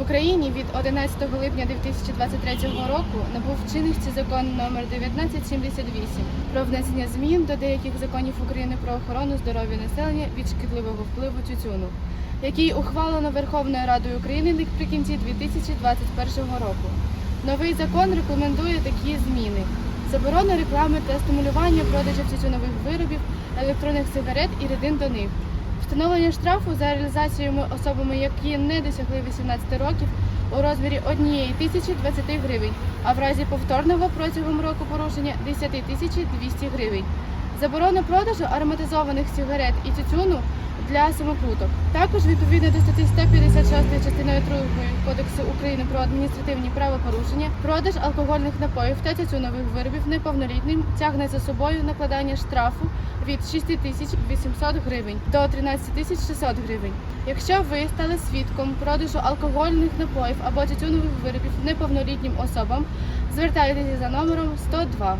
Україні від 11 липня 2023 року набув чинності закон номер 1978 про внесення змін до деяких законів України про охорону здоров'я населення від шкідливого впливу тютюну, який ухвалено Верховною Радою України наприкінці 2021 року. Новий закон рекомендує такі зміни: заборона реклами та стимулювання продажів тютюнових виробів, електронних сигарет і рідин до них. Встановлення штрафу за реалізацією особами, які не досягли 18 років, у розмірі 1 тисячі 20 гривень, а в разі повторного протягом року порушення 10 тисячі 200 гривень. Заборона продажу ароматизованих сигарет і тютюну для самокруток. Також відповідно до статті 156 частиною 2 Кодексу України про адміністративні правопорушення, продаж алкогольних напоїв та тютюнових виробів неповнолітнім тягне за собою накладання штрафу від 6 тисяч 800 гривень до 13 тисяч 600 гривень. Якщо ви стали свідком продажу алкогольних напоїв або тютюнових виробів неповнолітнім особам, звертайтеся за номером 102.